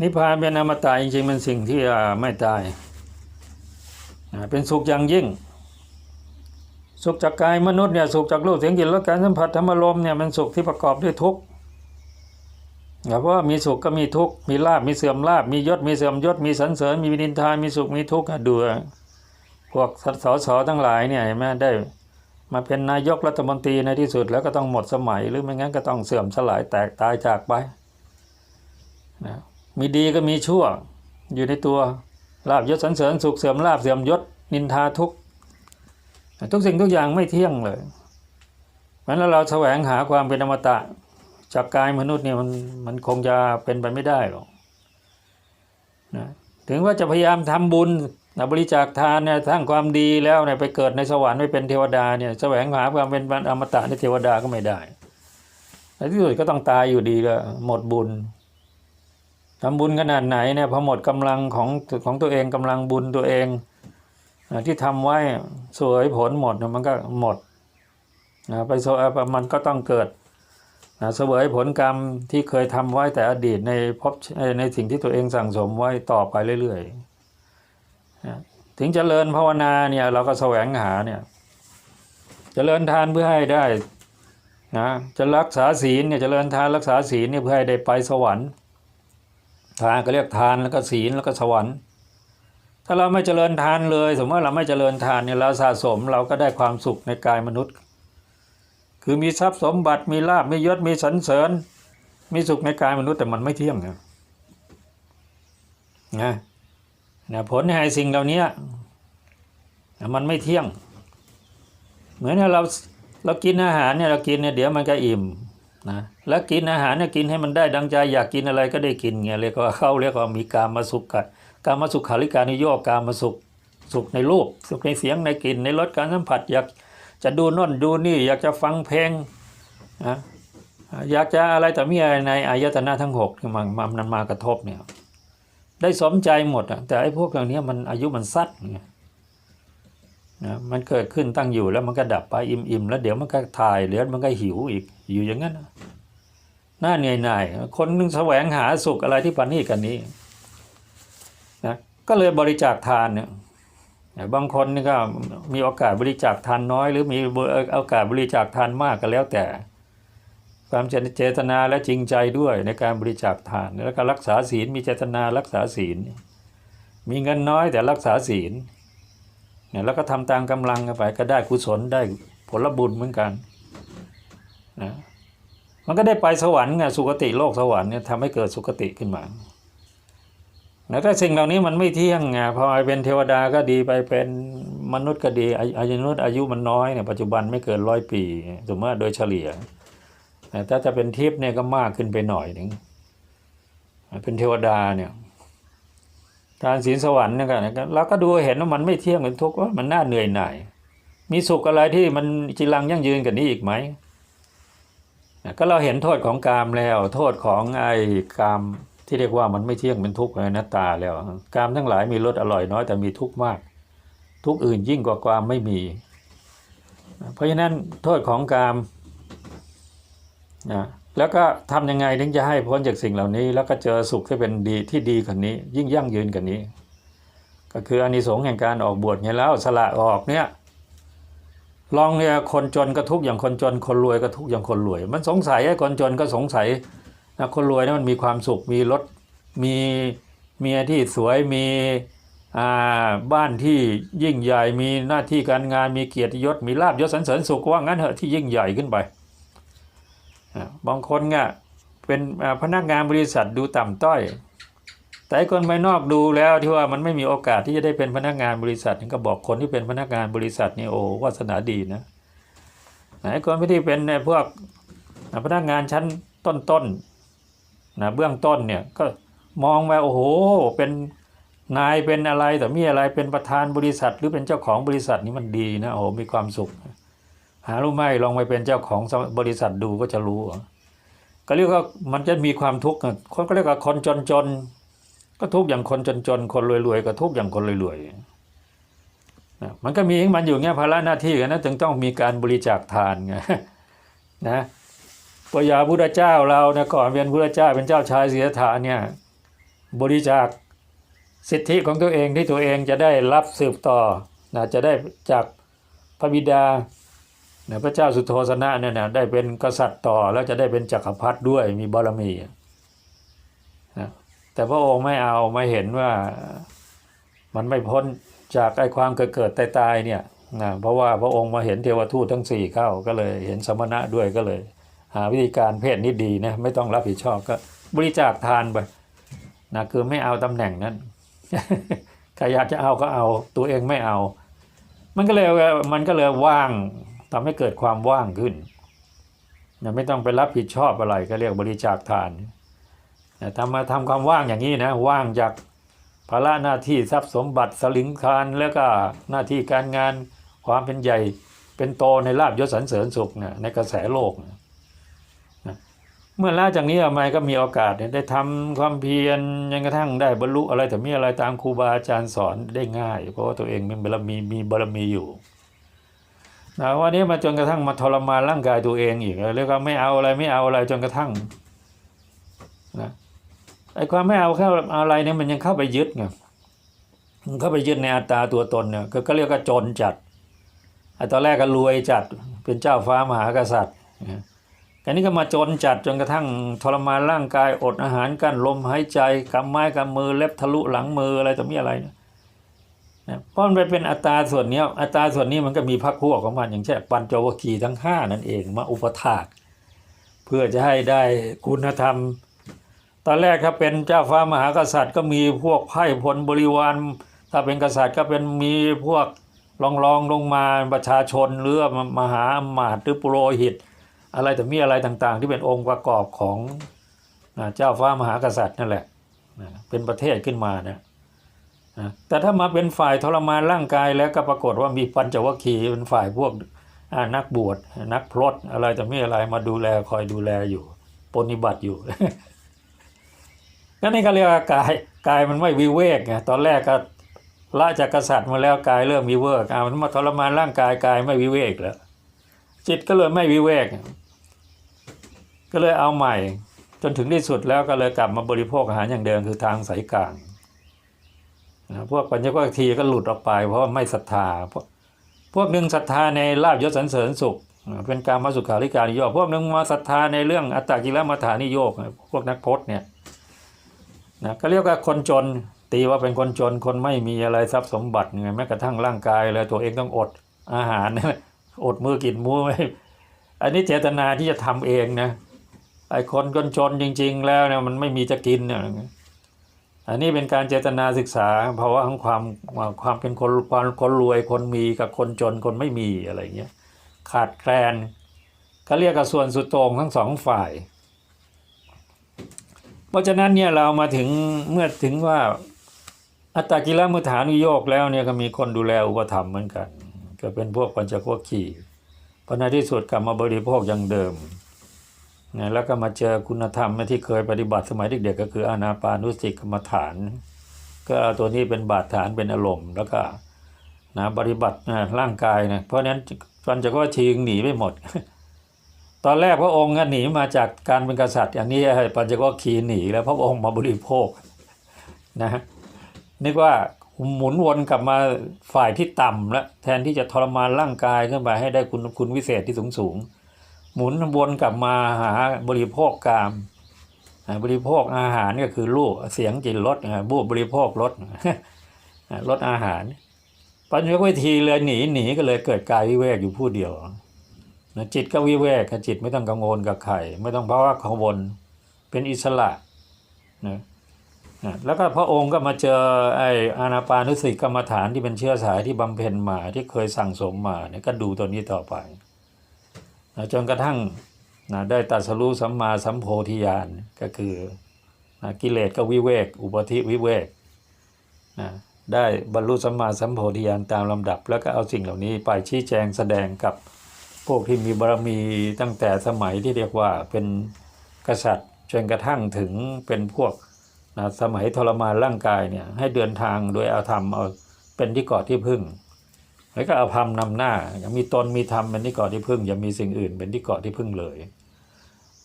นิพพานเป็นอมตะจริงๆมันสิ่งที่ไม่ตาย เป็นสุขอย่างยิ่ง สุขจากกายมนุษย์เนี่ยสุขจากรูปเสียงกลิ่นรสการสัมผัสธรรมารมเนี่ยมันสุขที่ประกอบด้วยทุกข์เพราะว่ามีสุขก็มีทุกข์มีลาบมีเสื่อมลาบมียศมีเสื่อมยศมีสันเสริญมีวินินทามีสุขมีทุกข์ดูพวกสสทั้งหลายเนี่ยเห็นไหมได้มาเป็นนายกรัฐมนตรีในที่สุดแล้วก็ต้องหมดสมัยหรือไม่งั้นก็ต้องเสื่อมสลายแตกตายจากไปนะ มีดีก็มีชั่ว อยู่ในตัวลาบยศสรรเสริญสุขเสื่อมลาบเสื่อมยศนินทาทุกทุกสิ่งทุกอย่างไม่เที่ยงเลยเพราะฉะนั้นเราแสวงหาความเป็นอมตะจากกายมนุษย์เนี่ยมันมันคงจะเป็นไปไม่ได้หรอกนะถึงว่าจะพยายามทำบุญนะบริจาคทานเนี่ยสร้างความดีแล้วเนี่ยไปเกิดในสวรรค์ไปเป็นเทวดาเนี่ยแสวงหาความเป็นอมตะในเทวดาก็ไม่ได้ในที่สุดก็ต้องตายอยู่ดีก็หมดบุญ ทำบุญขนาดไหนเนี่ยพอหมดกำลังของของตัวเองกำลังบุญตัวเองนะที่ทำไว้สวยผลหมดเนี่ยมันก็หมดนะไปโซมันก็ต้องเกิดนะเสวยผลกรรมที่เคยทำไว้แต่อดีตในภพในสิ่งที่ตัวเองสั่งสมไว้ต่อไปเรื่อยๆนะถึงเจริญภาวนาเนี่ยเราก็แสวงหาเนี่ยเจริญทานเพื่อให้ได้นะจะรักษาศีลเนี่ยเจริญทานรักษาศีลเนี่ยเพื่อให้ได้ไปสวรรค์ ทานก็เรียกทานแล้วก็ศีลแล้วก็สวรรค์ ถ้าเราไม่เจริญทานเลย สมมติว่าเราไม่เจริญทานเนี่ยเราสะสมเราก็ได้ความสุขในกายมนุษย์ คือมีทรัพย์สมบัติมีลาบมียศมีสรรเสริญ มีสุขในกายมนุษย์แต่มันไม่เที่ยงนะนะนะผลแห่งสิ่งเหล่านี้มันไม่เที่ยง เหมือนเราเรากินอาหารเนี่ยเรากินเนี่ยเดี๋ยวมันก็อิ่ม นะแล้วกินอาหารเนี่ยกินให้มันได้ดังใจอยากกินอะไรก็ได้กินไงเรียกว่าเข้าเรียกว่ามีการมาสุขกันการมาสุขขาริการนิยกการมาสุขสุขในรูปสุขในเสียงในกลิ่นในรสการสัมผัสอยากจะดูน่นดูนี่อยากจะฟังเพลงนะอยากจะอะไรแต่มีอะไรในอายตนะทั้งหกที่มันมันมากระทบเนี่ยได้สมใจหมดอะแต่ไอ้พวกอย่างนี้มันอายุมันสั้นไง นะมันเกิดขึ้นตั้งอยู่แล้วมันก็ดับไปอิ่มๆแล้วเดี๋ยวมันก็ถ่ายเดี๋ยวมันก็หิวอีกอยู่อย่างนั้นนะน่าเหนื่อยหน่ายคนนึงแสวงหาสุขอะไรที่ปานนี้กันนี้นะก็เลยบริจาคทานเนี่ยบางคนนี่ก็มีโอกาสบริจาคทานน้อย หรือมีโอกาสบริจาคทานมากก็แล้วแต่ ความเจตนาและจริงใจด้วยในการบริจาคทานแล้วก็รักษาศีลมีเจตนารักษาศีล มีเงินน้อยแต่รักษาศีล เนี่ยแล้วก็ทำตามกำลังกันไปก็ได้กุศลได้ผลบุญเหมือนกันนะมันก็ได้ไปสวรรค์ไงสุคติโลกสวรรค์เนี่ยทำให้เกิดสุคติขึ้นมาแล้วถ้าสิ่งเหล่านี้มันไม่เที่ยงไงพอไปเป็นเทวดาก็ดีไปเป็นมนุษย์ก็ดีอายุมนุษย์อายุมันน้อยเนี่ยปัจจุบันไม่เกินร้อยปีสมมติโดยเฉลี่ยแต่ถ้าจะเป็นทิพย์เนี่ยก็มากขึ้นไปหน่อยหนึ่งเป็นเทวดาเนี่ย ทานศีลสวรรค์เนี่ยกันเราก็ดูเห็นว่ามันไม่เที่ยงเป็นทุกข์ว่ามันน่าเหนื่อยหน่าย มีสุขอะไรที่มันจีรังยั่งยืนกันนี้อีกไหมก็เราเห็นโทษของกามแล้ว โทษของไอ้กามที่เรียกว่ามันไม่เที่ยงเป็นทุกข์ในหน้าตาแล้วกามทั้งหลายมีรสอร่อยน้อยแต่มีทุกข์มาก ทุกข์อื่นยิ่งกว่าความไม่มี เพราะฉะนั้นโทษของกามนะ แล้วก็ทำยังไงถึงจะให้พ้นจากสิ่งเหล่านี้ แล้วก็เจอสุขที่เป็นดีที่ดีกว่านี้ ยิ่งยั่งยืนกว่านี้ ก็คืออานิสงส์แห่งการออกบวชไงแล้วสละออกเนี่ยลองเนี่ยคนจนก็ทุกข์อย่างคนจน คนรวยก็ทุกข์อย่างคนรวย มันสงสัยไอ้คนจนก็สงสัยนะคนรวยนะมันมีความสุขมีรถมีเมียที่สวยมีบ้านที่ยิ่งใหญ่มีหน้าที่การงานมีเกียรติยศมีลาบยศสรรเสริญสุขว่างั้นเหอะที่ยิ่งใหญ่ขึ้นไป บางคนเนี่ยเป็นพนักงานบริษัทดูต่ำต้อย แต่คนภายนอกดูแล้วที่ว่ามันไม่มีโอกาสที่จะได้เป็นพนักงานบริษัทนี่ก็บอกคนที่เป็นพนักงานบริษัทนี่โอ้วาสนาดีนะไหนคนไม่ได้เป็นพวกพนักงานชั้นต้นๆนะเบื้องต้นเนี่ยก็มองว่าโอ้โหเป็นนายเป็นอะไรแต่มีอะไรเป็นประธานบริษัท หรือเป็นเจ้าของบริษัทนี่มันดีนะโอ้โหมีความสุข หารู้ไหมลองไปเป็นเจ้าของบริษัทดูก็จะรู้ก็เรียกว่ามันจะมีความทุกข์คนก็เรียกว่าคนจนๆก็ทุกข์อย่างคนจนๆคนรวยๆก็ทุกข์อย่างคนรวยๆนะมันก็มีมันอยู่เงี้ยภาระหน้าที่กันนะจึงต้องมีการบริจาคทานไงนะปยาพุทธเจ้าเราเนี่ยก่อนเป็นพุทธเจ้าเป็นเจ้าชายเสียถาเนี่ยบริจาคสิทธิของตัวเองที่ตัวเองจะได้รับสืบต่อนะจะได้จากพระบิดา นะพระเจ้าสุโธสนะเนี่ยนะได้เป็นกษัตริย์ต่อแล้วจะได้เป็นจักรพรรดิด้วยมีบารมีนะแต่พระองค์ไม่เอาไม่เห็นว่ามันไม่พ้นจากไอ้ความเกิดเกิดตายตายเนี่ยนะเพราะว่าพระองค์มาเห็นเทวทูตทั้งสี่เข้าก็เลยเห็นสมณะด้วยก็เลย หาวิธีการเพศนี้ดีนะไม่ต้องรับผิดชอบก็บริจาคทานไปนะคือไม่เอาตำแหน่งนั้นใครอยากจะเอาก็เอาตัวเองไม่เอา มันก็เลยมันก็เลยว่าง ทำให้เกิดความว่างขึ้นนะไม่ต้องไปรับผิดชอบอะไรก็เรียกบริจาคทานนะทำมาทำความว่างอย่างนี้นะว่างจากภาระหน้าที่ทรัพย์สมบัติสลิงคารแล้วก็หน้าที่การงานความเป็นใหญ่เป็นโตในลาบยศสรรเสริญสุขนะในกระแสโลกนะเมื่อละจากนี้ออกมาก็มีโอกาสได้ทำความเพียรยังกระทั่งได้บรรลุอะไรแต่มีอะไรตามครูบาอาจารย์สอนได้ง่าย เพราะว่าตัวเองมีบารมีมีบารมีอยู่ นะวันนี้มาจนกระทั่งมาทรมานร่างกายตัวเองอีกเรียกว่าไม่เอาอะไรไม่เอาอะไรจนกระทั่งนะไอ้ความไม่เอาเข้าอะไรเนี่ยมันยังเข้าไปยึดไงมันเข้าไปยึดในอัตตาตัวตนเนี่ยก็ก็เรียกว่าจนจัดไอ้ตอนแรกก็รวยจัดเป็นเจ้าฟ้ามหากษัตริย์นะอันนี้ก็มาจนจัดจนกระทั่งทรมานร่างกายอดอาหารกั้นลมหายใจกำไม้กำมือเล็บทะลุหลังมืออะไรต่อมีอะไรเนี่ย นะเพราะมันไปเป็นอัตราส่วนนี้อัตราส่วนนี้มันก็มีพักพวกของมันอย่างเช่นปัญจวัคคีย์ทั้งห้านั่นเองมาอุปถาก เพื่อจะให้ได้คุณธรรม ตอนแรกครับเป็นเจ้าฟ้ามหากษัตริย์ ก็มีพวกไพ่พลบริวาร ถ้าเป็นกษัตริย์ก็เป็นมีพวกรองรองลงมาประชาชนหรือมหาอมาตย์หรือปุโรหิต อะไรแต่มีอะไรต่างๆ ที่เป็นองค์ประกอบของเจ้าฟ้ามหากษัตริย์นั่นแหละเป็นประเทศขึ้นมานะนะ แต่ถ้ามาเป็นฝ่ายทรมานร่างกายแล้วก็ปรากฏว่ามีปัญจวัคคีย์เป็นฝ่ายพวกนักบวชนักพรตอะไรแต่ไมีอะไรมาดูแลคอยดูแลอยู่ปฏิบัติอยู่ก็นี่เขาเรียกว่ากายกายมันไม่วิเวกไงตอนแรกก็ละจากกษัตริย์มาแล้วกายเริ่มวิเวกอ่ามันมาทรมานร่างกายกายไม่วิเวกแล้วจิตก็เลยไม่วิเวก ก็เลยเอาใหม่ จนถึงที่สุดแล้วก็เลยกลับมาบริโภคอาหารอย่างเดิมคือทางสายกลาง พวกปัญญวัคคีก็หลุดออกไป เพราะไม่ศรัทธา พวกพวกหนึ่งศรัทธาในลาบยศสรรเสริญสุข เป็นการมาสุขาริการนิโยกพวกหนึ่งมาศรัทธาในเรื่องอัตตกิลมัฐานิโยกพวกนักพจน์เนี่ยนะก็เรียกว่าคนจนตีว่าเป็นคนจนคนไม่มีอะไรทรัพย์สมบัติไงแม้กระทั่งร่างกายเลยตัวเองต้องอดอาหารอดมือกินมือไม่อันนี้เจตนาที่จะทำเองนะไอ้คนคนจนจริง ๆ แล้วเนี่ยมันไม่มีจะกินเนี่ย อันนี้เป็นการเจตนาศึกษาภาวะของความความเป็นคนความคนรวยคนมีกับคนจนคนไม่มีอะไรเงี้ยขาดแคลนเขาเรียกกับส่วนสุดโต่งทั้งสองฝ่าย เพราะฉะนั้นเนี่ยเรามาถึงเมื่อถึงว่าอัตตกิลมุฐานุโยกแล้วเนี่ยก็มีคนดูแลอุปถัมเหมือนกัน ก็เป็นพวกปัญจวัคคีย์พอในที่สุดกลับมาบริโภคอย่างเดิม นะแล้วก็มาเจอคุณธรรมที่เคยปฏิบัติสมัยเด็กๆก็คืออานาปานุสติกรรมฐาน ก็เอาตัวนี้เป็นบาดฐานเป็นอารมณ์แล้วก็นะปฏิบัตินะร่างกายนะเพราะนั้นปัญจวัคคีย์หนีไม่หมด ตอนแรกพระองค์หนีมาจากการเป็นกษัตริย์อย่างนี้ปัญจวัคคีย์หนีแล้วพระองค์มาบริโภคนะนึกว่าหมุนวนกลับมาฝ่ายที่ต่ำแล้วแทนที่จะทรมานร่างกายขึ้นไปให้ได้คุณคุณวิเศษที่สูงสูง หมุนวนกลับมาหาบริโภคกามอ่าบริโภคอาหารก็คือรูปเสียงกลิ่นรสบูบบริโภครสรสอาหาร ปัญญวิธีเลยหนีหนีก็เลยเกิดกายวิเวกอยู่ผู้เดียวนะจิตก็วิเวกจิตไม่ต้องกังวลกับใครไม่ต้องเพราะว่ากังวลเป็นอิสระนะแล้วก็พระองค์ก็มาเจอไอ้อานาปานุสติกรรมฐานที่เป็นเชื้อสายที่บำเพ็ญมาที่เคยสั่งสมมาเนี่ยก็ดูตัวนี้ต่อไป นะจนกระทั่งนะได้ตรัสรู้สัมมาสัมโพธิญาณก็คือนะกิเลสก็วิเวก อุปธิวิเวกนะได้บรรลุสัมมาสัมโพธิญาณตามลำดับ แล้วก็เอาสิ่งเหล่านี้ไปชี้แจงแสดงกับพวกที่มีบารมีตั้งแต่สมัยที่เรียกว่าเป็นกษัตริย์จนกระทั่งถึงเป็นพวกนะสมัยทรมานร่างกายเนี่ยให้เดินทางโดยเอาธรรมเอาเป็นที่เกาะที่พึ่ง แล้วก็เอาธรรมนำหน้าอย่ามีตนมีธรรมเป็นที่เกาะที่พึ่งอย่ามีสิ่งอื่นเป็นที่เกาะที่พึ่งเลย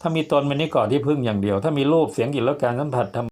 ถ้ามีตนเป็นที่เกาะที่พึ่งอย่างเดียว ถ้ามีรูปเสียงกลิ่นรสการสัมผัสธรรม